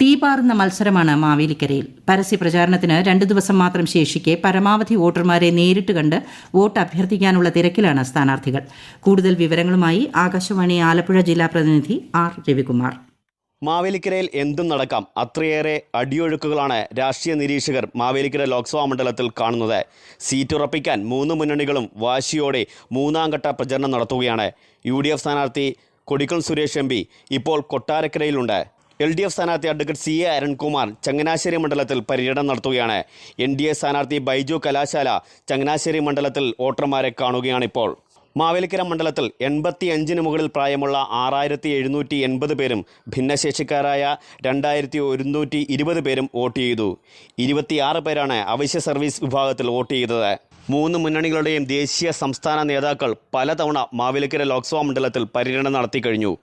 തീപാറുന്ന മത്സരമാണ് മാവേലിക്കരയിൽ. പരസ്യ പ്രചാരണത്തിന് രണ്ടു ദിവസം മാത്രം ശേഷിക്കെ പരമാവധി വോട്ടർമാരെ നേരിട്ട് കണ്ട് വോട്ട് അഭ്യർത്ഥിക്കാനുള്ള തിരക്കിലാണ് സ്ഥാനാർത്ഥികൾ. കൂടുതൽ വിവരങ്ങളുമായി ആകാശവാണി ആലപ്പുഴ ജില്ലാ പ്രതിനിധി ആർ രവികുമാർ. മാവേലിക്കരയിൽ എന്തും നടക്കാം. അത്രയേറെ അടിയൊഴുക്കുകളാണ് രാഷ്ട്രീയ നിരീക്ഷകർ മാവേലിക്കര ലോക്സഭാ മണ്ഡലത്തിൽ കാണുന്നത്. സീറ്റ് ഉറപ്പിക്കാൻ മൂന്ന് മുന്നണികളും വാശിയോടെ മൂന്നാം ഘട്ട പ്രചരണം നടത്തുകയാണ്. യു ഡി എഫ് സ്ഥാനാർത്ഥി കൊടിക്കൽ സുരേഷ് എം ഇപ്പോൾ കൊട്ടാരക്കരയിലുണ്ട്. എൽ ഡി എഫ് സ്ഥാനാർത്ഥി advocate C A Arunkumar Changanassery മണ്ഡലത്തിൽ പര്യടനം നടത്തുകയാണ്. എൻ ഡി എ സ്ഥാനാർത്ഥി ബൈജു കലാശാല ചങ്ങനാശ്ശേരി മണ്ഡലത്തിൽ വോട്ടർമാരെ കാണുകയാണിപ്പോൾ. മാവേലിക്കര മണ്ഡലത്തിൽ എൺപത്തി അഞ്ചിന് മുകളിൽ പ്രായമുള്ള ആറായിരത്തി എഴുന്നൂറ്റി എൺപത് പേരും ഭിന്നശേഷിക്കാരായ രണ്ടായിരത്തി ഒരുന്നൂറ്റി ഇരുപത് പേരും വോട്ട് ചെയ്തു. ഇരുപത്തിയാറ് പേരാണ് അവശ്യ സർവീസ് വിഭാഗത്തിൽ വോട്ട് ചെയ്തത്. മൂന്ന് മുന്നണികളുടെയും ദേശീയ സംസ്ഥാന നേതാക്കൾ പലതവണ മാവേലിക്കര ലോക്സഭാ മണ്ഡലത്തിൽ പര്യടനം നടത്തി കഴിഞ്ഞു.